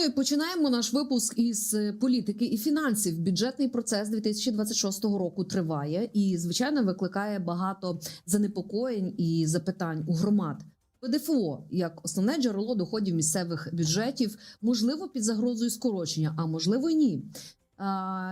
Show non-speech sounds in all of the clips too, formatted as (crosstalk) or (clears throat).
Ну починаємо наш випуск із е, політики і фінансів. Бюджетний процес 2026 року триває і, звичайно, викликає багато занепокоєнь і запитань у громад. ПДФО як основне джерело доходів місцевих бюджетів, можливо, під загрозою скорочення, а можливо, ні.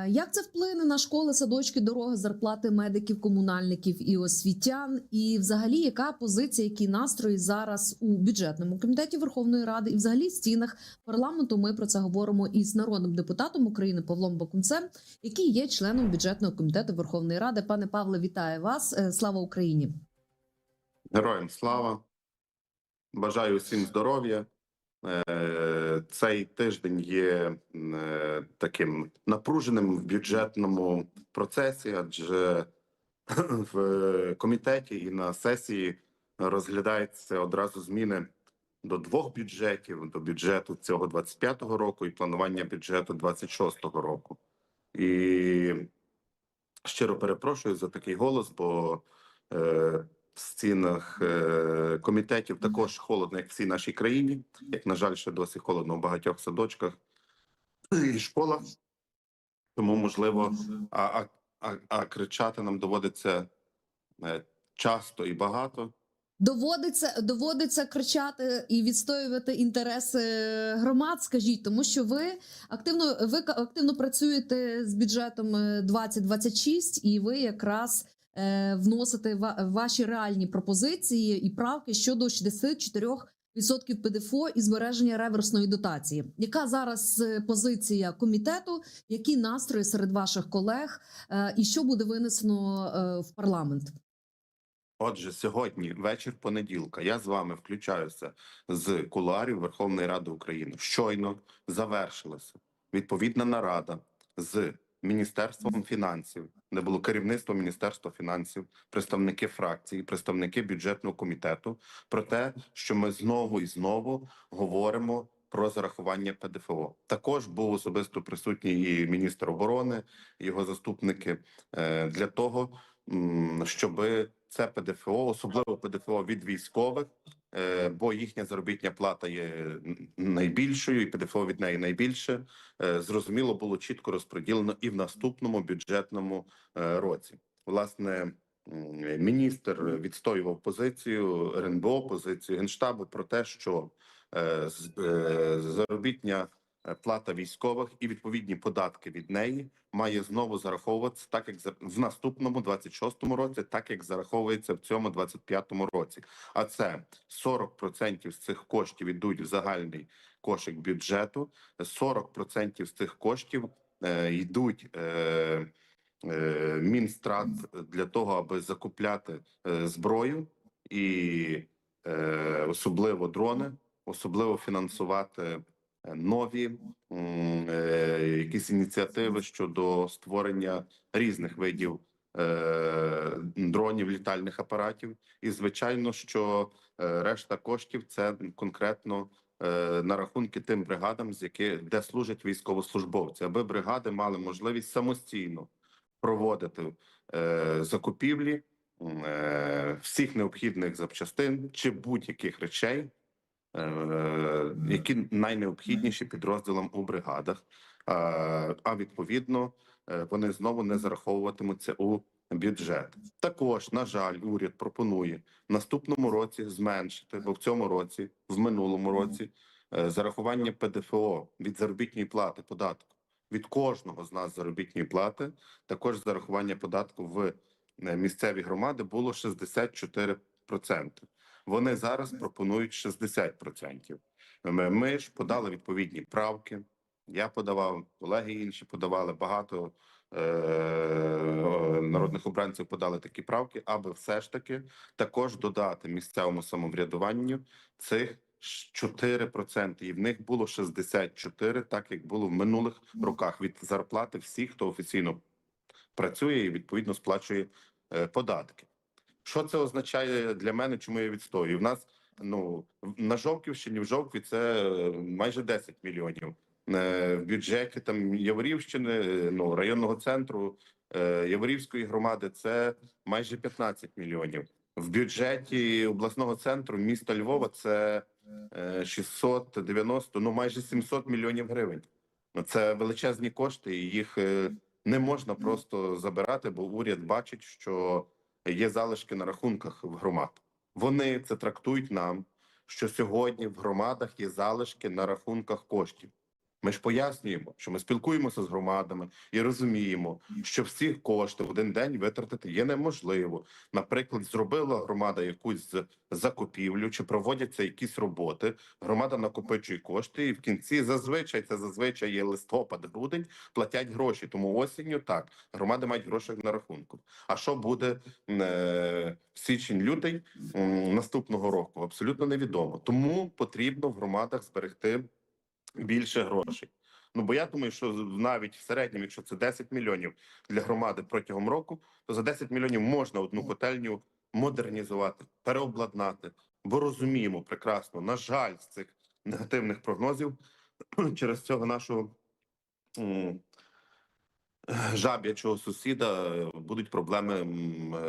Як це вплине на школи, садочки, дороги, зарплати медиків, комунальників і освітян? І, взагалі, яка позиція, які настрої зараз у бюджетному комітеті Верховної Ради і взагалі в стінах парламенту? Ми про це говоримо із народним депутатом України Павлом Бакунцем, який є членом бюджетного комітету Верховної Ради. Пане Павле, вітаю вас! Е, Слава Україні! Героям слава. Бажаю всім здоров'я. Е, Цей тиждень є е, таким напруженим в бюджетному процесі, адже (clears throat) в комітеті і на сесії розглядаються одразу зміни до двох бюджетів: до бюджету цього 25-го року і планування бюджету 26-го року. І щиро перепрошую за такий голос, бо е, в стінах е, комітетів також холодно, як в всій нашій країні. Як на жаль, ще досі холодно в багатьох садочках і школах. Тому можливо, а, а, а, а кричати нам доводиться е, часто і багато. Доводиться доводиться кричати і відстоювати інтереси громад. Скажіть, тому що ви активно ви активно працюєте з бюджетом е, 2026, і ви якраз е, вносите ваші реальні пропозиції і правки щодо 64% ПДФО і збереження реверсної дотації. Яка зараз е, позиція комітету? Які настрої серед ваших колег, е, і що буде винесено в парламент? Отже, сьогодні вечір понеділка. Я з вами включаюся з кулуарів Верховної Ради України. Щойно завершилася відповідна нарада з Міністерством фінансів, де було керівництво Міністерства фінансів, представники фракції, представники бюджетного комітету про те, що ми знову і знову говоримо про зарахування ПДФО. Також був особисто присутній і міністр оборони, його заступники е, для того, м, щоби це ПДФО, особливо ПДФО від військових, бо їхня заробітня плата є найбільшою, і ПДФО від неї найбільше. е, Зрозуміло, було чітко розподілено і в наступному бюджетному е, році. Власне, міністр відстоював позицію РНБО, позицію генштабу про те, що е, е, заробітня е, плата військових і відповідні податки від неї має знову зараховуватися так, як в наступному 26-му році, так як зараховується в цьому 25-му році. А це 40% з цих коштів йдуть в загальний кошик бюджету, 40% з цих коштів е, йдуть. Е, е, Мінстрат для того, аби закупляти е, зброю і е, особливо дрони, особливо фінансувати е, нові е, якісь ініціативи щодо створення різних видів е, дронів, літальних апаратів. І звичайно, що е, решта коштів це конкретно на рахунки тим бригадам, де служать військовослужбовці, аби бригади мали можливість самостійно проводити закупівлі всіх необхідних запчастин чи будь-яких речей, які найнеобхідніші підрозділам у бригадах. А, а відповідно, е, вони знову не зараховуватимуться у бюджет. Також, на жаль, уряд пропонує в наступному році зменшити, бо в цьому році, в минулому році, е, зарахування ПДФО від заробітної плати податку від кожного з нас заробітної плати, також зарахування податку в е, місцеві громади було 64%. Вони зараз пропонують 60%. Ми, ж подали відповідні правки. Я подавав, колеги інші подавали багато е, народних обранців подали такі правки, аби все ж таки також додати місцевому самоврядуванню цих 4%. І в них було 64, так як було в минулих роках від зарплати всіх, хто офіційно працює і відповідно сплачує е, податки. Що це означає для мене? Чому я відстоюю? В нас ну на Жовківщині в Жовкві це е, майже 10 мільйонів. Е, В бюджеті там Яворівщини, ну районного центру е, Яворівської громади це майже 15 мільйонів. В бюджеті обласного центру міста Львова це е, 690, ну майже 700 мільйонів гривень. Ну, Це величезні кошти, і їх не можна просто забирати, бо уряд бачить, що є залишки на рахунках в громад. Вони це трактують нам, що сьогодні в громадах є залишки на рахунках коштів. Ми ж пояснюємо, що ми спілкуємося з громадами і розуміємо, що всі кошти в один день витратити є неможливо. Наприклад, зробила громада якусь закупівлю чи проводяться якісь роботи. Громада накопичує кошти, і в кінці зазвичай це зазвичай є листопад, грудень, платять гроші. Тому осінню так громади мають гроші на рахунку. А що буде е, в січень, лютий м, наступного року? Абсолютно невідомо. Тому потрібно в громадах зберегти більше грошей. Ну бо я думаю, що навіть в середньому, якщо це 10 мільйонів для громади протягом року, то за 10 мільйонів можна одну котельню модернізувати, переобладнати. Бо розуміємо прекрасно, на жаль, з цих негативних прогнозів (clears throat) через цього нашого жаб'ячого сусіда е, будуть проблеми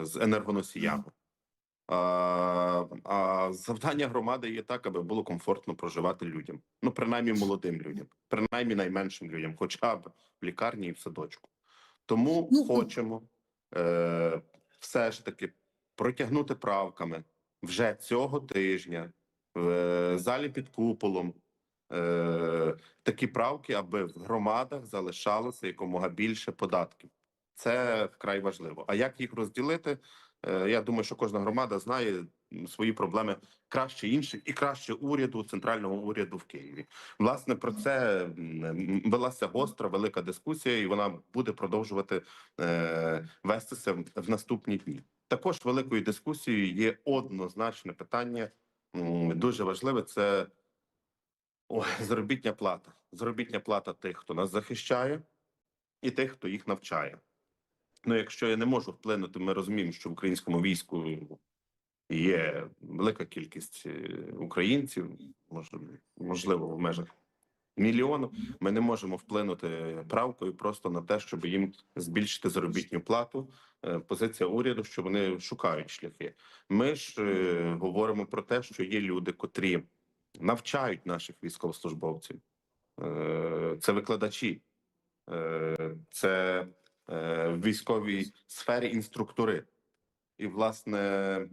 з енергоносіями. А, завдання громади є так, аби було комфортно проживати людям. Ну, принаймні молодим людям, принаймні найменшим людям, хоча б в лікарні і в садочку. Тому Ну, хочемо е, все ж таки протягнути правками вже цього тижня в е, залі під куполом. Е, такі правки, аби в громадах залишалося якомога більше податків. Це вкрай важливо. А як їх розділити? Е, Я думаю, що кожна громада знає свої проблеми краще інших і краще уряду, центрального уряду в Києві. Власне, про це велася гостра велика дискусія, і вона буде продовжувати е, вестися в, наступні дні. Також великою дискусією є однозначне питання, дуже важливе. Це заробітня плата. Заробітня плата тих, хто нас захищає, і тих, хто їх навчає. Ну, якщо я не можу вплинути, ми розуміємо, що в українському війську є велика кількість е, українців, можливо, в межах мільйону. Ми не можемо вплинути правкою просто на те, щоб їм збільшити заробітну плату. Е, Позиція уряду, що вони шукають шляхи. Ми ж е, говоримо про те, що є люди, котрі навчають наших військовослужбовців. Це викладачі, це в військовій сфері інструктори. І, власне,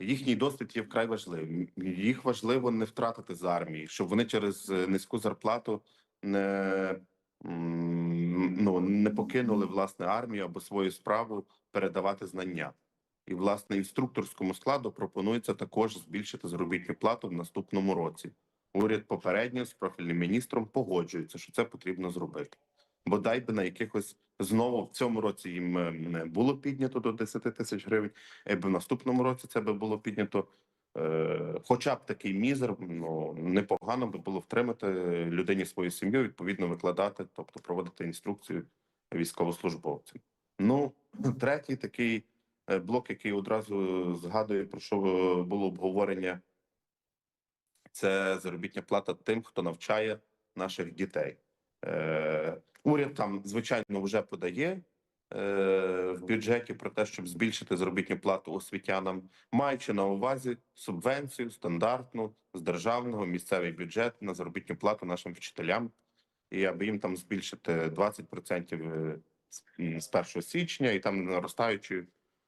їхній досвід є вкрай важливим. Їх важливо не втратити з армії, щоб вони через е, низьку зарплату не, ну, не покинули власне армію або свою справу передавати знання. І, власне, інструкторському складу пропонується також збільшити заробітну плату в наступному році. Уряд попередньо з профільним міністром погоджується, що це потрібно зробити. Бодай би на якихось знову в цьому році їм е, не було піднято до 10 тисяч гривень, якби в наступному році це би було піднято. Е, хоча б такий мізер, ну непогано би було втримати людині свою сім'ю, відповідно викладати, тобто проводити інструкцію військовослужбовцям. Ну, третій такий е, блок, який одразу згадує, про що е, було обговорення, це заробітня плата тим, хто навчає наших дітей. Е, уряд там, звичайно, вже подає е, в бюджеті про те, щоб збільшити заробітну плату освітянам, маючи на увазі субвенцію стандартну з державного місцевий бюджет на заробітну плату нашим вчителям, і аби їм там збільшити 20% з- м, з 1 січня, і там наростаючи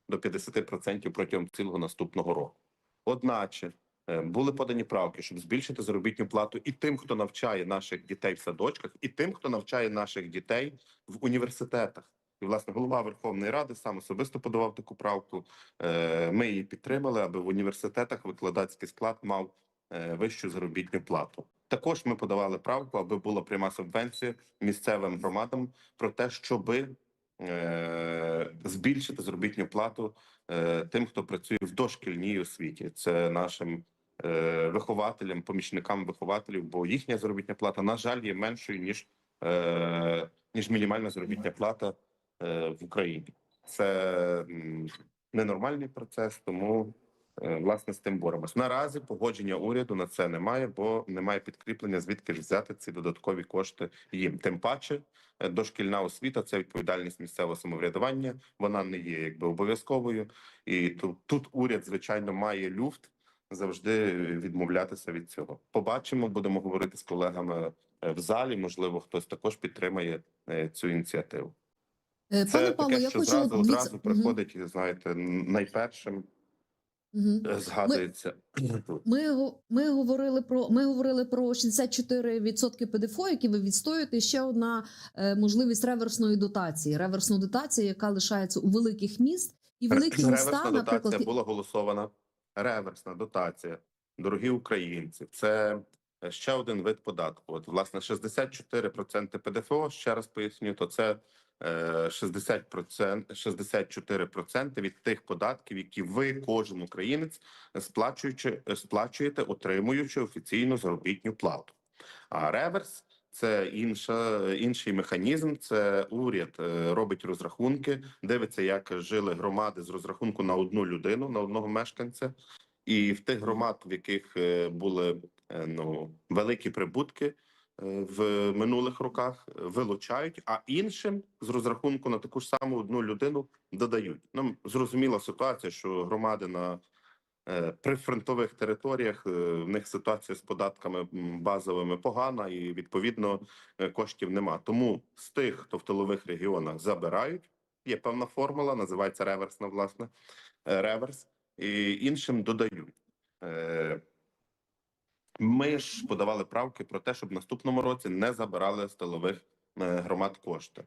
до 50% протягом цілого наступного року. Одначе е, були подані правки, щоб збільшити заробітну плату і тим, хто навчає наших дітей в садочках, і тим, хто навчає наших дітей в університетах. І власне голова Верховної Ради сам особисто подавав таку правку. Е, Ми її підтримали, аби в університетах викладацький склад мав е, вищу заробітну плату. Також ми подавали правку, аби була пряма субвенція місцевим громадам про те, щоби е, збільшити заробітну плату е, тим, хто працює в дошкільній освіті. Це нашим е, вихователям, помічникам вихователів, бо їхня заробітна плата, на жаль, є меншою ніж, е, ніж мінімальна заробітна плата е, в Україні. Це ненормальний процес, тому е, власне з тим боремось. Наразі погодження уряду на це немає, бо немає підкріплення, звідки ж взяти ці додаткові кошти їм. Тим паче, е, дошкільна освіта це відповідальність місцевого самоврядування. Вона не є якби обов'язковою, і тут, тут уряд, звичайно, має люфт завжди відмовлятися від цього. Побачимо, будемо говорити з колегами е, в залі. Можливо, хтось також підтримає е, цю ініціативу. Е, Це Пане таке, Павло, я що хочу зразу одразу приходить, і знаєте, найпершим е, згадується. (clears throat) Ми, го- ми говорили про ми говорили про 64% ПДФО, які ви відстоюєте. І Ще одна е, можливість реверсної дотації. Реверсна дотація, яка лишається у великих міст і великі міста, Реверсна наприклад, дотація була голосована. Реверсна дотація, дорогі українці, це е, ще один вид податку. От, власне, 64% ПДФО, ще раз поясню, то це е, 60%, 64% від тих податків, які ви, кожен українець, сплачуючи, сплачуєте, отримуючи офіційну заробітну плату. А реверс це інша, інший механізм. Це уряд е, робить розрахунки, дивиться, як жили громади з розрахунку на одну людину, на одного мешканця, і в тих громад, в яких е, були е, ну великі прибутки в минулих роках, вилучають, а іншим з розрахунку на таку ж саму одну людину додають. Ну зрозуміла ситуація, що громади на При фронтових територіях е, в них ситуація з податками базовими погана, і відповідно е, коштів нема. Тому з тих, хто в тилових регіонах забирають, є певна формула, називається реверсна, власне е, реверс, і іншим додають. Е, Ми ж подавали правки про те, щоб в наступному році не забирали е, громад кошти.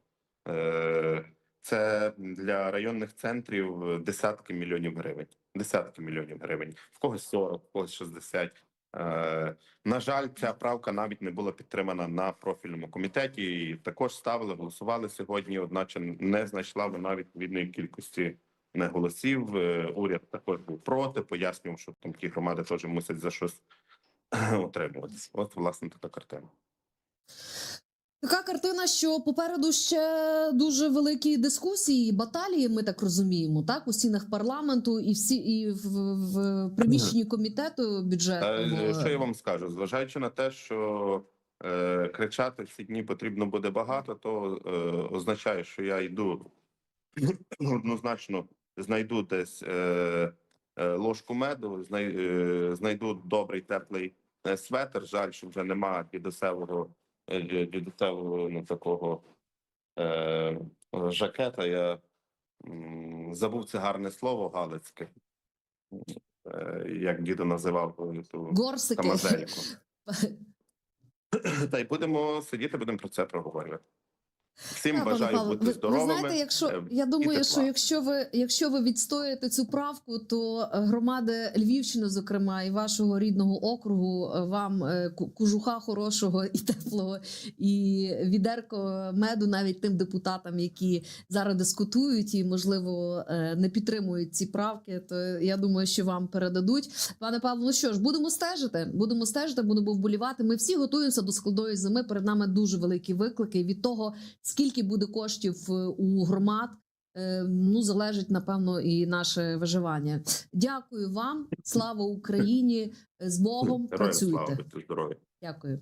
Е, Це для районних центрів десятки мільйонів гривень. Десятки мільйонів гривень. В когось 40, в когось 60. Е, на жаль, ця правка навіть не була підтримана на профільному комітеті. І також ставили, голосували сьогодні, одначе не знайшла вона відповідної кількості голосів. Е, уряд також був проти, пояснював, що там ті громади теж мусять за щось (clears throat) отримуватися. От власне така картина. Така картина, що попереду ще дуже великі дискусії, баталії. Ми так розуміємо, так у стінах парламенту і всі і в, в приміщенні комітету бюджетного. Е, Що я вам скажу? Зважаючи на те, що е, кричати всі дні потрібно буде багато, то е, означає, що я йду однозначно знайду десь е, е, ложку меду, знай, е, знайду добрий теплий е, светр. Жаль, що вже немає дідусевого е, ді- ну, такого е, жакета. Я забув це гарне слово галицьке. Е, як діду називав е, ту Горсики. (laughs) Та й будемо сидіти, будемо про це проговорювати. Всім Так, бажаю Павло, бути ви, здоровими. Ви знаєте, якщо е, я думаю, що якщо ви якщо ви відстоїте цю правку, то е, громади Львівщини, зокрема, і вашого рідного округу, е, вам ку- кожуха хорошого і теплого, і відерко меду навіть тим депутатам, які зараз дискутують і можливо не підтримують ці правки, то я думаю, що вам передадуть. Пане Павло, ну що ж, будемо стежити. Будемо стежити, будемо вболівати. Ми всі готуємося до складної зими. Перед нами дуже великі виклики. Від того, скільки буде коштів е, у громад, е, ну залежить напевно і наше виживання. Дякую вам, (laughs) слава Україні! З Богом Здоров'я, працюйте. Слава. Дякую.